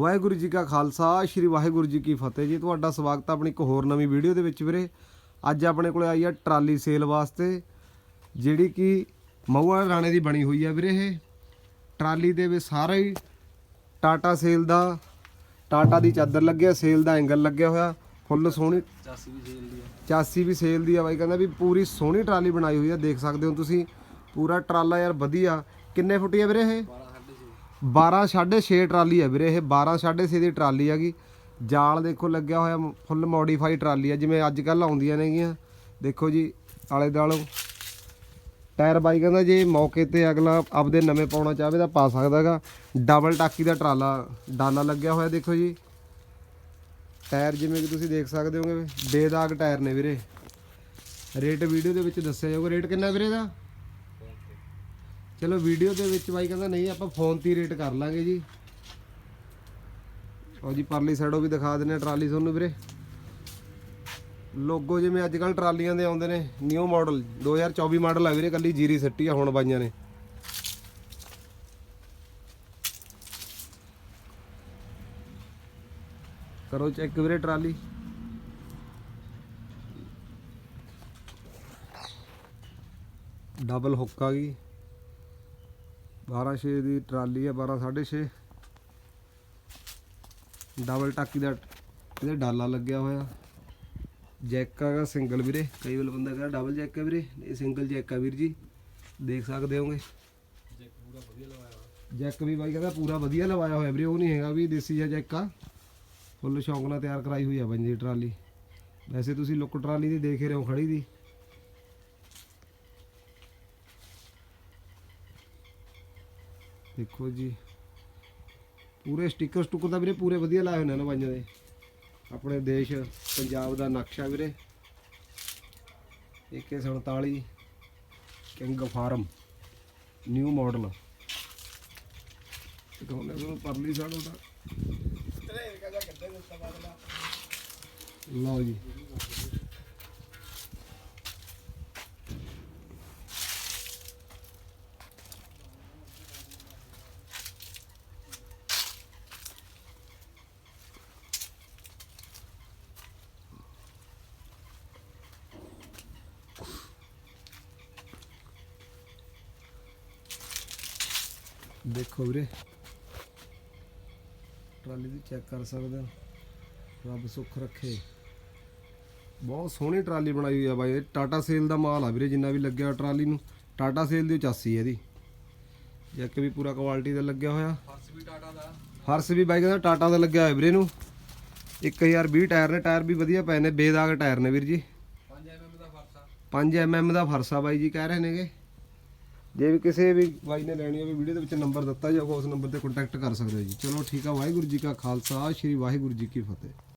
ਵਾਹਿਗੁਰੂ ਜੀ ਕਾ ਖਾਲਸਾ ਸ੍ਰੀ ਵਾਹਿਗੁਰੂ ਜੀ ਕੀ ਫਤਿਹ ਜੀ। ਤੁਹਾਡਾ ਸਵਾਗਤ ਹੈ ਆਪਣੀ ਇੱਕ ਹੋਰ ਨਵੀਂ ਵੀਡੀਓ ਦੇ ਵਿੱਚ ਵੀਰੇ। ਅੱਜ ਆਪਣੇ ਕੋਲੇ ਆਈ ਆ ਟਰਾਲੀ ਸੇਲ ਵਾਸਤੇ ਜਿਹੜੀ ਕਿ ਮਹੂਆ ਰਾਣੇ ਦੀ ਬਣੀ ਹੋਈ ਆ ਵੀਰੇ ਇਹ। ਟਰਾਲੀ ਦੇ ਵਿੱਚ ਸਾਰਾ ਹੀ ਟਾਟਾ ਸੇਲ ਦਾ ਟਾਟਾ ਦੀ ਚਾਦਰ ਲੱਗਿਆ ਸੇਲ ਦਾ ਐਂਗਲ ਲੱਗਿਆ ਹੋਇਆ ਫੁੱਲ ਸੋਹਣੀ। ਚਾਸੀ ਵੀ ਸੇਲ ਦੀ ਆ। ਚਾਸੀ ਵੀ ਸੇਲ ਦੀ ਆ ਬਾਈ ਕਹਿੰਦਾ ਵੀ ਪੂਰੀ ਸੋਹਣੀ ਟਰਾਲੀ ਬਣਾਈ ਹੋਈ ਆ ਦੇਖ ਸਕਦੇ ਹੋ ਤੁਸੀਂ। ਪੂਰਾ ਟਰਾਲਾ ਯਾਰ ਵਧੀਆ। ਕਿੰਨੇ ਫੁੱਟੀ ਆ ਵੀਰੇ ਇਹ? 12 ਸਾਢੇ ਛੇ 6.5 ਟਰਾਲੀ ਹੈ ਵੀਰੇ, ਇਹ 12 6.5 ਦੀ ਟਰਾਲੀ ਹੈਗੀ। ਜਾਲ ਦੇਖੋ ਲੱਗਿਆ ਹੋਇਆ, ਫੁੱਲ ਮੋਡੀਫਾਈ ਟਰਾਲੀ ਹੈ, ਜਿਵੇਂ ਅੱਜ ਕੱਲ ਆਉਂਦੀਆਂ ਨੇਗੀਆਂ ਦੇਖੋ ਜੀ, ਆਲੇ ਦਾਲੋਂ ਟਾਇਰ ਬਾਈ ਕਹਿੰਦਾ ਜੇ ਮੌਕੇ ਤੇ ਅਗਲਾ ਆਪਦੇ ਨਵੇਂ ਪਾਉਣਾ ਚਾਹਵੇ ਤਾਂ ਪਾ ਸਕਦਾ ਸਕਦਾਗਾ ਡਬਲ ਟਾਕੀ ਦਾ ਟਰਾਲਾ, ਡਾਲਾ ਲੱਗਿਆ ਹੋਇਆ ਦੇਖੋ ਜੀ। ਟਾਇਰ ਜਿਵੇਂ ਕਿ ਤੁਸੀਂ ਦੇਖ ਸਕਦੇ ਹੋਗੇ, ਬੇਦਾਗ ਟਾਇਰ ਨੇ ਵੀਰੇ। ਰੇਟ ਵੀਡੀਓ ਦੇ ਵਿੱਚ ਦੱਸਿਆ ਜਾਊਗਾ। ਰੇਟ ਕਿੰਨਾ ਵੀਰੇ ਦਾ ਚਲੋ ਵੀਡੀਓ ਦੇ ਵਿੱਚ ਬਾਈ ਕਹਿੰਦਾ, ਨਹੀਂ, ਆਪਾਂ ਫੋਨ ਤੇ ਰੇਟ ਕਰ ਲਾਂਗੇ ਜੀ। ਉਹ ਜੀ ਪਰਲੀ ਸਾਈਡੋਂ ਵੀ ਦਿਖਾ ਦਿੰਨੇ ਆ ਟਰਾਲੀ ਤੁਹਾਨੂੰ ਵੀਰੇ। ਲੋਗੋ ਜਿਵੇਂ ਅੱਜ ਕੱਲ ਟਰਾਲੀਆਂ ਦੇ ਆਉਂਦੇ ਨੇ ਨਿਊ ਮਾਡਲ 2024 ਮਾਡਲ ਆ ਵੀਰੇ ਕੱਲੀ ਜੀਰੀ ਸੱਟੀ ਆ ਹੁਣ ਬਾਈਆਂ ਨੇ। ਕਰੋ ਚੈੱਕ ਵੀਰੇ ਟਰਾਲੀ। ਡਬਲ ਹੁੱਕ ਆ ਗਈ। 12 6 ਦੀ ਟਰਾਲੀ ਆ 12 6.5 ਡਬਲ ਟਾਕੀ ਦਾ ਇਹਦੇ ਡਾਲਾ ਲੱਗਿਆ ਹੋਇਆ। ਜੈਕ ਹੈਗਾ ਸਿੰਗਲ ਵੀਰੇ ਕਈ ਵਾਰ ਬੰਦਾ ਕਹਿੰਦਾ ਡਬਲ ਜੈਕ ਹੈ ਵੀਰੇ ਇਹ ਸਿੰਗਲ ਜੈਕ ਆ ਵੀਰ ਜੀ ਦੇਖ ਸਕਦੇ ਹੋਗੇ ਜੈਕ ਵੀ ਬਾਈ ਕਹਿੰਦਾ ਪੂਰਾ ਵਧੀਆ ਲਵਾਇਆ ਹੋਇਆ ਵੀਰੇ ਉਹ ਨਹੀਂ ਹੈਗਾ ਵੀ ਦੇਸੀ ਜਿਹਾ ਜੈਕ ਆ। ਫੁੱਲ ਸ਼ੌਂਕ ਨਾਲ ਤਿਆਰ ਕਰਾਈ ਹੋਈ ਆ ਬੰਜੀ ਟਰਾਲੀ। ਵੈਸੇ ਤੁਸੀਂ ਲੁੱਕ ਟਰਾਲੀ ਦੀ ਦੇਖ ਹੀ ਰਹੇ ਹੋ ਖੜੀ ਦੀ। ਦੇਖੋ ਜੀ। ਪੂਰੇ ਸਟicker ਸਟੁੱਕਰ ਦਾ ਵੀਰੇ ਪੂਰੇ ਵਧੀਆ ਲਾਏ ਹੋਏ ਨੇ ਨਾ ਬਾਈਆਂ ਦੇ। ਆਪਣੇ ਦੇਸ਼, ਪੰਜਾਬ ਦਾ ਨਕਸ਼ਾ ਵੀਰੇ। 147 ਕਿੰਗ ਫਾਰਮ ਨਿਊ ਮਾਡਲ ਦਿਖਾਉਂਦੇ ਤੁਹਾਨੂੰ ਪਰਲੀ ਸਾਈਡ ਉਹਦਾ। ਲਓ ਜੀ। ਦੇਖੋ ਵੀਰੇ। ਟਰਾਲੀ ਦੀ ਚੈੱਕ ਕਰ ਸਕਦੇ ਹੋ। ਰੱਬ ਸੁੱਖ ਰੱਖੇ। ਬਹੁਤ ਸੋਹਣੀ ਟਰਾਲੀ ਬਣਾਈ ਹੋਈ ਆ ਬਾਈ। ਇਹ ਟਾਟਾ ਸੇਲ ਦਾ ਮਾਲ ਆ ਵੀਰੇ ਜਿੰਨਾ ਵੀ ਲੱਗਿਆ ਟਰਾਲੀ ਨੂੰ। ਟਾਟਾ ਸੇਲ ਦੀ ਚਾਸੀ ਹੈ ਇਹਦੀ। ਜੈਕ ਵੀ ਪੂਰਾ ਕੁਆਲਿਟੀ ਦਾ ਲੱਗਿਆ ਹੋਇਆ। ਫਰਸ ਵੀ ਟਾਟਾ ਦਾ। ਫਰਸ ਵੀ ਬਾਈ ਕਹਿੰਦਾ ਟਾਟਾ ਦਾ ਲੱਗਿਆ ਹੋਇਆ ਵੀਰੇ ਨੂੰ। 1020 ਟਾਇਰ ਨੇ ਟਾਇਰ ਵੀ ਵਧੀਆ ਪਏ ਨੇ। ਬੇਦਾਗ ਟਾਇਰ ਨੇ ਵੀਰ ਜੀ। 5 ਐਮਐਮ ਦਾ ਫਰਸ ਆ। 5 ਐਮਐਮ ਦਾ ਫਰਸਾ ਬਾਈ ਜੀ ਕਹਿ ਰਹੇ ਨੇਗੇ। ਜੇ ਵੀ ਕਿਸੇ ਵੀ ਬਾਈ ਨੇ ਲੈਣੀ ਹੋਵੇ, ਵੀਡੀਓ ਦੇ ਵਿੱਚ ਨੰਬਰ ਦਿੱਤਾ ਜਾਊਗਾ, ਉਸ ਨੰਬਰ ਤੇ ਕੰਟੈਕਟ ਕਰ ਸਕਦੇ ਹੋ ਜੀ। ਚਲੋ ਠੀਕ ਆ, ਵਾਹਿਗੁਰੂ ਜੀ ਕਾ ਖਾਲਸਾ, ਸ੍ਰੀ ਵਾਹਿਗੁਰੂ ਜੀ ਕੀ ਫਤਿਹ।